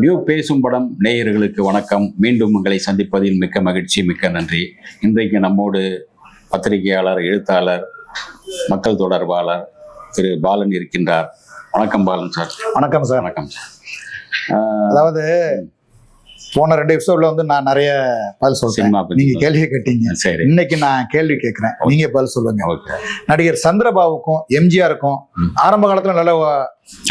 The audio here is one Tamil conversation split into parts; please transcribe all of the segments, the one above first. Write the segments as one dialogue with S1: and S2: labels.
S1: நியூ பேசும் படம் நேயர்களுக்கு வணக்கம். மீண்டும் உங்களை சந்திப்பதில் மிக்க மகிழ்ச்சி மிக்க நன்றி. இன்றைக்கு நம்மோடு பத்திரிகையாளர் எழுத்தாளர் மக்கள் தொடர்பாளர் திரு பாலன் இருக்கின்றார். வணக்கம் பாலன் சார்.
S2: வணக்கம் சார்.
S1: வணக்கம் சார்.
S2: அதாவது போன ரெண்டு எபிசோட்ல வந்து நான் நிறைய பதில் சொல்றேன். நீங்க கேள்வி கேட்டீங்க.
S1: சரி.
S2: இன்னைக்கு நான் கேள்வி கேட்கிறேன். நீங்க பதில் சொல்லுங்க. நடிகர் சந்திரபாபுக்கும் எம்ஜிஆருக்கும். ஆரம்ப காலத்துல நல்ல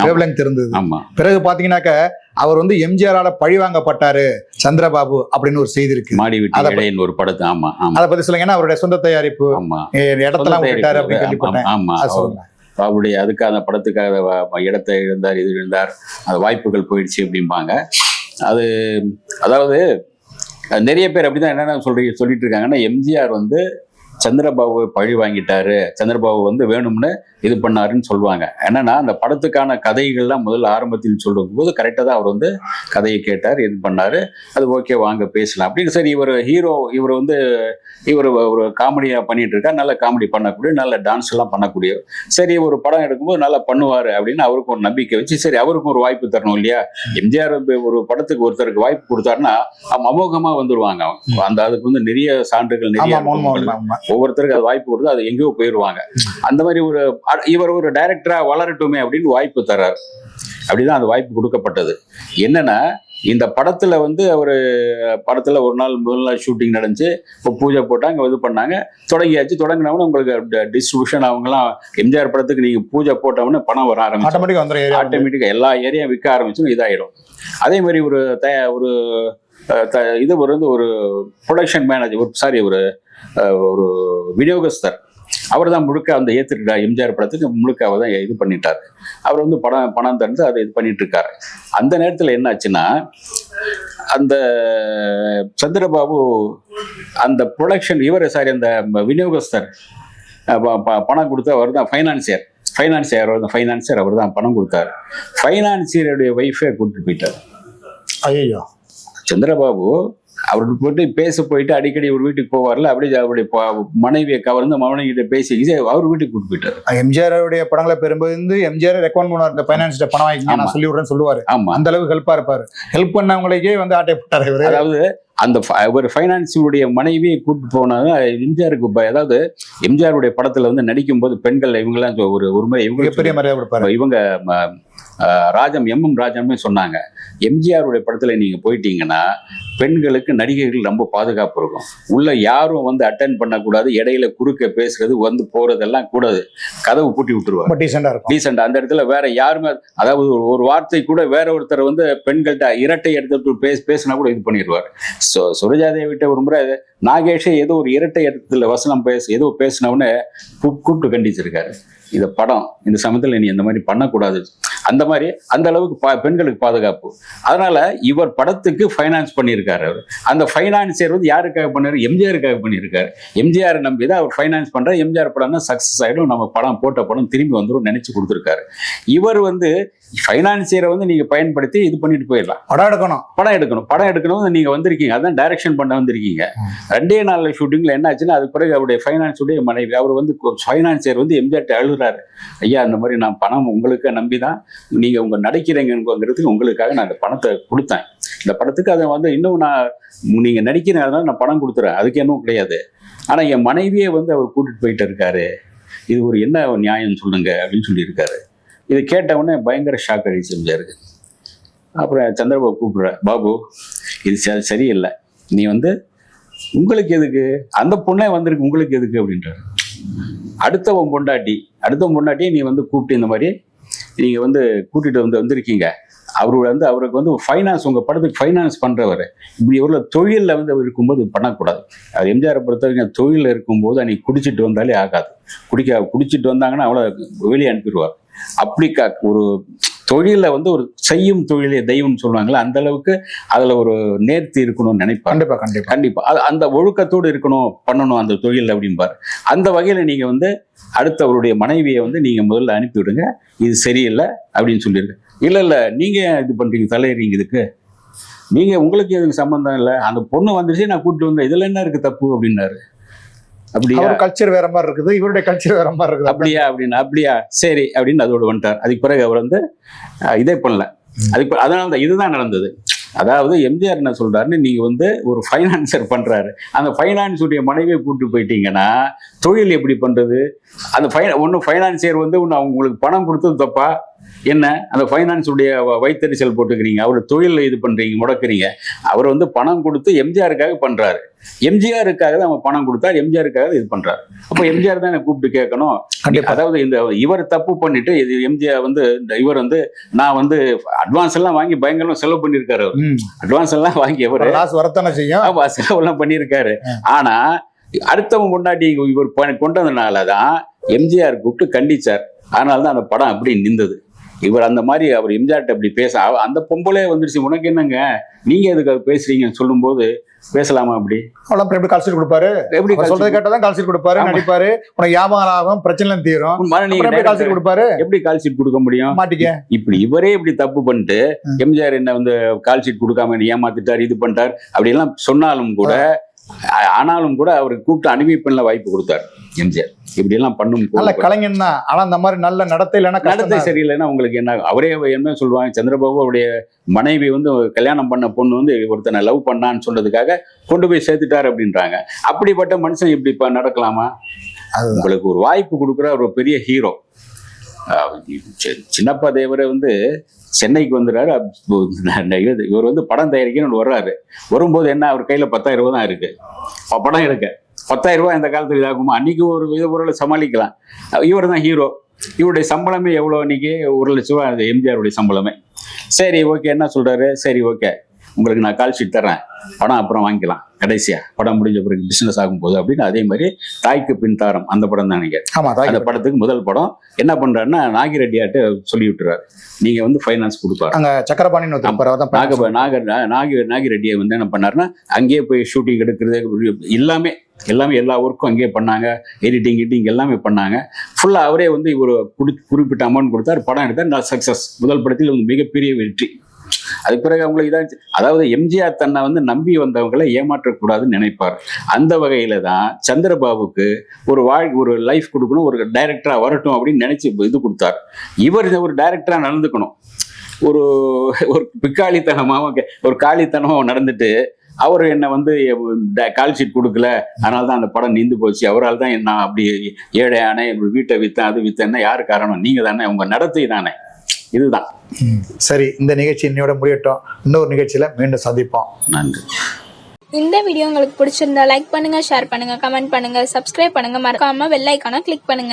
S2: வேவ்லெங்த் இருந்தது. பிறகு பாத்தீங்கன்னாக்க அவர் வந்து எம்ஜிஆரால பழிவாங்கப்பட்டாரு சந்திரபாபு அப்படின்னு ஒரு செய்தி இருக்கு.
S1: மாடி விட்டு ஒரு படத்து ஆமா ஆமா.
S2: அதை பத்தி சொல்லுங்க. ஏன்னா அவருடைய சொந்த தயாரிப்பு இடத்தெல்லாம் விட்டுட்டாரு அப்படின்னு
S1: ஆமா,
S2: கேள்விப்பட்டேன்.
S1: ஆமா
S2: அது சொல்லுங்க.
S1: அவருடைய அதுக்காக படத்துக்காக இடத்தை இழந்தார் இது இழந்தார் அந்த வாய்ப்புகள் போயிடுச்சு அப்படிம்பாங்க. அது அதாவது நிறைய பேர் அப்படிதான் என்னென்ன சொல்லி சொல்லிட்டு இருக்காங்கன்னா எம்ஜிஆர் வந்து சந்திரபாபு பழி வாங்கிட்டாரு சந்திரபாபு வந்து வேணும்னு இது பண்ணாருன்னு சொல்லுவாங்க. என்னன்னா அந்த படத்துக்கான கதைகள்லாம் முதல்ல ஆரம்பத்தில் சொல்லும் போது கரெக்டாக தான் அவர் வந்து கதையை கேட்டார் இது பண்ணாரு. அது ஓகே வாங்க பேசலாம். அப்படின்னு சரி இவர் ஹீரோ இவர் வந்து இவர் ஒரு காமெடியாக பண்ணிட்டு இருக்கா நல்ல காமெடி பண்ணக்கூடிய நல்ல டான்ஸ் எல்லாம் பண்ணக்கூடிய. சரி ஒரு படம் எடுக்கும்போது நல்லா பண்ணுவார் அப்படின்னு அவருக்கு ஒரு நம்பிக்கை வச்சு சரி அவருக்கும் ஒரு வாய்ப்பு தரணும் இல்லையா? எம்ஜிஆர் ஒரு படத்துக்கு ஒருத்தருக்கு வாய்ப்பு கொடுத்தாருன்னா அமோகமா வந்துருவாங்க அந்த அதுக்கு வந்து நிறைய சான்றுகள் நிறைய ஒவ்வொருத்தருக்கு அது வாய்ப்பு கொடுத்து அது எங்கேயோ போயிடுவாங்க அந்த மாதிரி ஒரு இவர் ஒரு டைரக்டரா வளரட்டுமே அப்படின்னு வாய்ப்பு தர்றாரு. அப்படிதான் அந்த வாய்ப்பு கொடுக்கப்பட்டது. என்னன்னா இந்த படத்துல வந்து அவர் படத்துல ஒரு நாள் முதல் நாள் ஷூட்டிங் நடந்துச்சு. இப்போ பூஜை போட்டாங்க இது பண்ணாங்க. தொடங்கியாச்சு. தொடங்கினவொன்னே உங்களுக்கு டிஸ்ட்ரிபியூஷன் அவங்கலாம் எம்ஜிஆர் படத்துக்கு நீங்க பூஜை போட்டவொடனே பணம் வர ஆரம்பிச்சு
S2: ஆட்டோமேட்டிக்கா
S1: எல்லா ஏரியா விற்க ஆரம்பிச்சும் இதாயிடும். அதே மாதிரி ஒரு த ஒரு இது ஒரு வந்து ஒரு ப்ரொடக்ஷன் மேனேஜர் ஒரு சாரி ஒரு ஒரு விநியோகஸ்தர். அவர் தான் முழுக்க அந்த ஏற்றுக்கிட்டார் எம்ஜிஆர் படத்துக்கு முழுக்க அவர் தான் இது பண்ணிட்டார். அவர் வந்து பணம் பணம் தந்து அதை இது பண்ணிட்டு இருக்காரு அந்த நேரத்தில் என்ன ஆச்சுன்னா அந்த சந்திரபாபு அந்த ப்ரொடக்ஷன் இவர் சாரி அந்த விநியோகஸ்தர் பணம் கொடுத்து அவர் தான் ஃபைனான்சியர் ஃபைனான்சியர் அவர் தான் ஃபைனான்சியர் அவர் தான் பணம் கொடுத்தாரு. ஃபைனான்சியருடைய ஒய்ஃபே கூட்டிட்டு போயிட்டார்.
S2: ஐயோ
S1: சந்திரபாபு அவர்கிட்ட போயிட்டு பேச போயிட்டு அடிக்கடி ஒரு வீட்டுக்கு போவார்ல அப்படியே அவருடைய மனைவியை கவர்ந்து மனைவிகிட்ட பேசி அவர் வீட்டுக்கு கூட்டு போயிட்டார்.
S2: எம்ஜிஆர் உடைய படங்களை பெரும்போது வந்து எம்ஜிஆர் ரெக்கமெண்ட் பண்ணுவார் இந்த பைனான்ஸ்ட பணம்
S1: ஆமா.
S2: நான் சொல்லி விடுறேன்னு சொல்லுவாரு.
S1: ஆமா.
S2: அந்த அளவுக்கு ஹெல்ப்பா இருப்பாரு. ஹெல்ப் பண்ணவங்களுக்கே வந்து ஆட்டை போட்டாரு
S1: அதாவது அந்த ஒரு ஃபைனான்ஸுடைய மனைவியை கூட்டு போனாங்க எம்ஜிஆருக்கு அதாவது எம்ஜிஆருடைய படத்துல வந்து நடிக்கும் போது பெண்கள் இவங்கெல்லாம் ஒரு ஒரு முறை இவங்க
S2: மிகப்பெரிய மரியாதை
S1: இவங்க ராஜம் எம் எம் ராஜமே சொன்னாங்க. எம்ஜிஆருடைய படத்துல நீங்க போயிட்டீங்கன்னா பெண்களுக்கு நடிகைகள் ரொம்ப பாதுகாப்பு இருக்கும். உள்ள யாரும் வந்து அட்டன் பண்ணக்கூடாது இடையில குறுக்க பேசுறது வந்து போறதெல்லாம் கூடாது. கதவு பூட்டி விட்டுருவாங்க.
S2: டீசெண்டா
S1: அந்த இடத்துல வேற யாருமே அதாவது ஒரு- வார்த்தை கூட வேற ஒருத்தர் வந்து பெண்கள்கிட்ட இரட்டை எடுத்து பேச பேசினா கூட இது பண்ணிடுவார். ஸோ சுரஜாதேவிட்ட ஒரு முறை நாகேஷே ஏதோ ஒரு இரட்டை இடத்துல வசனம் பேச ஏதோ பேசினவுடனே கூப்பிட்டு கண்டிச்சிருக்காரு. இந்த படம். இந்த சமயத்தில் நீ இந்த மாதிரி பண்ணக்கூடாது. அந்த மாதிரி அந்த அளவுக்கு பா பெண்களுக்கு பாதுகாப்பு. அதனால இவர் படத்துக்கு ஃபைனான்ஸ் பண்ணியிருக்காரு அவர். அந்த ஃபைனான்சியர் வந்து யாருக்காக பண்ணாரு? எம்ஜிஆருக்காக பண்ணியிருக்காரு. எம்ஜிஆர் நம்பி தான் அவர் ஃபைனான்ஸ் பண்ற எம்ஜிஆர் படம்னா சக்ஸஸ் ஆகிடும் நம்ம படம் போட்ட படம் திரும்பி வந்துடும் நினைச்சு கொடுத்துருக்காரு. இவர் வந்து ஃபைனான்சியரை வந்து நீங்க பயன்படுத்தி இது பண்ணிட்டு போயிடலாம்.
S2: படம் எடுக்கணும்.
S1: படம் எடுக்கணும். படம் எடுக்கணும். நீங்க வந்திருக்கீங்க. அதான் டைரக்ஷன் பண்ண வந்திருக்கீங்க. ரெண்டே நாள்ல ஷூட்டிங்ல என்ன ஆச்சுன்னா அதுக்கு பிறகு அவருடைய ஃபைனான்ஸ் உடைய மனைவி அவர் வந்து ஃபைனான்சியர் வந்து எம்ஜிஆர்ட்ட அழுகுறாரு. ஐயா அந்த மாதிரி நான் பணம் உங்களுக்கு நம்பி தான் நீங்க உங்க நடிக்கிறீங்கிறதுக்கு உங்களுக்காக நான் அந்த பணத்தை கொடுத்தேன். இந்த படத்துக்கு அதை வந்து இன்னும் நான் நீங்க நடிக்கிறதுனால நான் பணம் கொடுத்துறேன். அதுக்கு இன்னும் கிடையாது. ஆனா என் மனைவியே வந்து அவர் கூட்டிட்டு போயிட்டு இருக்காரு. இது ஒரு என்ன நியாயம் சொல்லுங்க அப்படின்னு சொல்லியிருக்காரு. இதை கேட்டவுடனே பயங்கர ஷாக் அடிச்சு எம்ஜிஆருக்கு அப்புறம் சந்திரபாபு கூப்பிடுற பாபு இது சரியில்லை. நீ வந்து உங்களுக்கு எதுக்கு? அந்த பொண்ணே வந்திருக்கு உங்களுக்கு எதுக்கு? அப்படின்றாரு. அடுத்தவன் பொண்டாட்டி அடுத்தவன் பொண்டாட்டியை நீ வந்து கூப்பிட்டு இந்த மாதிரி நீங்கள் வந்து கூட்டிட்டு வந்து வந்திருக்கீங்க. அவரு வந்து அவருக்கு வந்து ஃபைனான்ஸ் உங்கள் படத்துக்கு ஃபைனான்ஸ் பண்ணுறவர் இப்படி எவ்வளோ தொழிலில் வந்து அவர் இருக்கும்போது பண்ணக்கூடாது. அது எம்ஜிஆரை பொறுத்த வரைக்கும் தொழிலில் இருக்கும்போது அன்னைக்கு குடிச்சிட்டு வந்தாலே ஆகாது. குடிக்க குடிச்சிட்டு வந்தாங்கன்னா அவ்வளோ வெளியே அனுப்பிடுவார். அப்படி க ஒரு தொழிலில் வந்து ஒரு செய்யும் தொழிலே தெய்வம்னு சொல்லுவாங்கல்ல அந்த அளவுக்கு அதில் ஒரு நேர்த்தி இருக்கணும்னு நினைப்பாங்க
S2: கண்டிப்பா கண்டிப்பா.
S1: கண்டிப்பா. அது அந்த ஒழுக்கத்தோடு இருக்கணும் பண்ணணும் அந்த தொழில் அப்படிம்பார். அந்த வகையில நீங்க வந்து அடுத்தவருடைய மனைவியை வந்து நீங்க முதல்ல அனுப்பி விடுங்க இது சரியில்லை அப்படின்னு சொல்லியிருக்கு இல்ல இல்ல நீங்க ஏன் இது பண்றீங்க? தலையறீங்க இதுக்கு? நீங்க உங்களுக்கு எதுக்கு சம்பந்தம் இல்லை? அந்த பொண்ணு வந்துருச்சு நான் கூப்பிட்டு வந்தேன். இதுல என்ன இருக்கு தப்பு அப்படின்னாரு? அப்படியா?
S2: கல்ச்சர் வேற மாதிரி இருக்குது. இவருடைய கல்ச்சர் வேற மாதிரி இருக்குது.
S1: அப்படியா அப்படின்னு அப்படியா சரி அப்படின்னு அதோட வந்துட்டார். அதுக்கு பிறகு அவர் வந்து இதே பண்ணல. அதுக்கு அதனால தான் இதுதான் நடந்தது. அதாவது எம்ஜிஆர் என்ன சொல்றாருன்னு நீங்க வந்து ஒரு ஃபைனான்சர் பண்றாரு. அந்த ஃபைனான்ஸ் உடைய மனைவியை கூப்பிட்டு போயிட்டீங்கன்னா தொழில் எப்படி பண்றது? அந்த ஃபை ஒன்று ஃபைனான்சியர் வந்து ஒன்று உங்களுக்கு பணம் கொடுத்தது தப்பா? என்ன? அந்த ஃபைனான்ஸுடைய வ- வைத்தறிச்சல் போட்டுக்கிறீங்க. அவர் தொழிலில் இது பண்ணுறீங்க முடக்குறீங்க. அவர் வந்து பணம் கொடுத்து எம்ஜிஆருக்காக பண்ணுறாரு எம்ஜிஆருக்காக தான் அவன் பணம் கொடுத்தார் எம்ஜிஆருக்காக இது பண்றாரு. அப்போ எம்ஜிஆர் தான் கூப்பிட்டு கேட்கணும். அதாவது இந்த இவர் தப்பு பண்ணிட்டு இது எம்ஜிஆர் வந்து இவர் வந்து நான் வந்து அட்வான்ஸ் எல்லாம் வாங்கி பயங்கரமா செலவு பண்ணியிருக்காரு
S2: ம்.
S1: அட்வான்ஸ் எல்லாம் வாங்கி
S2: லாஸ் வரத்தானே செய்யும்?
S1: ஆமா செலவெல்லாம் பண்ணியிருக்காரு. ஆனா அடுத்தவங்க கொண்டாடி இவர் கொண்டதுனால தான் எம்ஜிஆர் கூப்பிட்டு கண்டிச்சார். அதனால தான் அந்த படம் அப்படி நிந்தது இவர் அந்த மாதிரி அவர் எம்ஜிஆர்ட்ட அப்படி பேச அந்த பொம்பளே வந்துருச்சு. உனக்கு என்னங்க? நீங்க எதுக்கு அது பேசுறீங்கன்னு சொல்லும்போது பேசலாமா அப்படி?
S2: அப்புறம் எப்படி கால் கொடுப்பாரு?
S1: எப்படி
S2: சொல்றது கேட்டா தான் கால் கொடுப்பாரு. நடிப்பாரு. உனக்கு வியாபாரம் ஆகும் பிரச்சனை தீரும். எப்படி கால் ஷீட்
S1: direct-
S2: கொடுப்பாரு?
S1: எப்படி கால் ஷீட் கொடுக்க முடியும்?
S2: மாட்டிக்க.
S1: இப்படி இவரே இப்படி தப்பு பண்ணிட்டு. எம்ஜிஆர் என்ன வந்து கால் ஷீட் கொடுக்காம ஏமாத்திட்டார் இது பண்ணிட்டார் அப்படி எல்லாம் சொன்னாலும் கூட ஆனாலும் கூட அவருக்கு கூப்பிட்டு அனுப்பிப்பண்ணல வாய்ப்பு கொடுத்தார் எம்ஜிஆர். இப்படி எல்லாம் பண்ணும்
S2: நல்ல கலைஞன் தான். ஆனா அந்த மாதிரி நல்ல நடத்தை இல்லைன்னா
S1: நடத்தை. சரியில்லைன்னா உங்களுக்கு என்ன அவரே என்ன சொல்லுவாங்க? சந்திரபாபு அவருடைய மனைவி வந்து கல்யாணம் பண்ண பொண்ணு வந்து ஒருத்தனை லவ் பண்ணான்னு சொன்னதுக்காக கொண்டு போய் சேர்த்துட்டார் அப்படின்றாங்க. அப்படிப்பட்ட மனுஷன் இப்படி இப்ப நடக்கலாமா. உங்களுக்கு ஒரு வாய்ப்பு கொடுக்குற ஒரு பெரிய ஹீரோ சின்னப்பா தேவரை வந்து சென்னைக்கு வந்துடுறாரு அப்போ இவர் வந்து படம் தயாரிக்கணும்னு வர்றாரு. வரும்போது என்ன அவர் கையில் பத்தாயிரம் ரூபா தான் இருக்கு. படம் எடுக்க. பத்தாயிரம் ரூபாய் இந்த காலத்தில் இதாகுமா? அன்றைக்கி ஒரு இது பொருளை சமாளிக்கலாம். இவர் தான் ஹீரோ இவருடைய சம்பளமே எவ்வளோ அன்றைக்கி ஒரு லட்ச ரூபா எம்ஜிஆருடைய சம்பளமே. சரி ஓகே என்ன சொல்கிறாரு சரி ஓகே உங்களுக்கு நான் கால் ஷீட் தரேன் படம் அப்புறம் வாங்கிக்கலாம். கடைசியா. படம் முடிஞ்ச பிறகு பிசினஸ் ஆகும்போது அப்படின்னு அதே மாதிரி தாய்க்கு பின் தாரம் அந்த படம் தான் நீங்க.
S2: ஆமா
S1: அந்த படத்துக்கு முதல் படம். என்ன பண்றாருன்னா நாகிரெட்டியாட்ட சொல்லி விட்டுறாரு நீங்க வந்து ஃபைனான்ஸ் கொடுப்பாரு.
S2: அங்க அவர்தான்
S1: நாக
S2: finance.
S1: நாக நாகி நாகிரெட்டியை வந்து என்ன பண்ணாருன்னா அங்கேயே போய் ஷூட்டிங் எடுக்கிறது எல்லாமே எல்லாமே எல்லா ஒர்க்கும் அங்கேயே பண்ணாங்க. எடிட்டிங் எடிட்டிங் எல்லாமே பண்ணாங்க. ஃபுல்லாக அவரே வந்து குறி குறிப்பிட்ட அமௌண்ட் கொடுத்தாரு. படம் எடுத்தார். நான் சக்ஸஸ் முதல் படத்தில் மிகப்பெரிய வெற்றி. அதுக்கு பிறகு அவங்களுக்கு இதாச்சு அதாவது எம்ஜிஆர் தன்னை வந்து நம்பி வந்தவங்களை ஏமாற்றக்கூடாதுன்னு நினைப்பார். அந்த வகையில தான் சந்திரபாபுக்கு ஒரு வாழ் ஒரு லைஃப் கொடுக்கணும் ஒரு டைரக்டரா வரட்டும் அப்படின்னு நினைச்சு இது கொடுத்தார். இவர் ஒரு டைரக்டரா நடந்துக்கணும். ஒரு ஒரு பிக்காளித்தனமாக ஒரு காளித்தனமாக நடந்துட்டு அவர் என்னை வந்து கால் ஷீட் கொடுக்கல. அதனால தான் அந்த படம் நீந்து போச்சு. அவரால் தான் நான் அப்படி ஏழை ஆனே வீட்டை வித்தேன் அது வித்தேன்னா யாரு காரணம்? நீங்க தானே உங்க நடத்தை தானே. இதுதான்.
S2: சரி இந்த நிகழ்ச்சி இன்னையோட முடியட்டும். இன்னொரு நிகழ்ச்சியில மீண்டும் சந்திப்போம்.
S1: நன்றி.
S3: இந்த வீடியோ உங்களுக்கு பிடிச்சிருந்தா லைக் பண்ணுங்க ஷேர் பண்ணுங்க கமெண்ட் பண்ணுங்க சப்ஸ்கிரைப் பண்ணுங்க. மறக்காம பெல் ஐக்கானை கிளிக் பண்ணுங்க.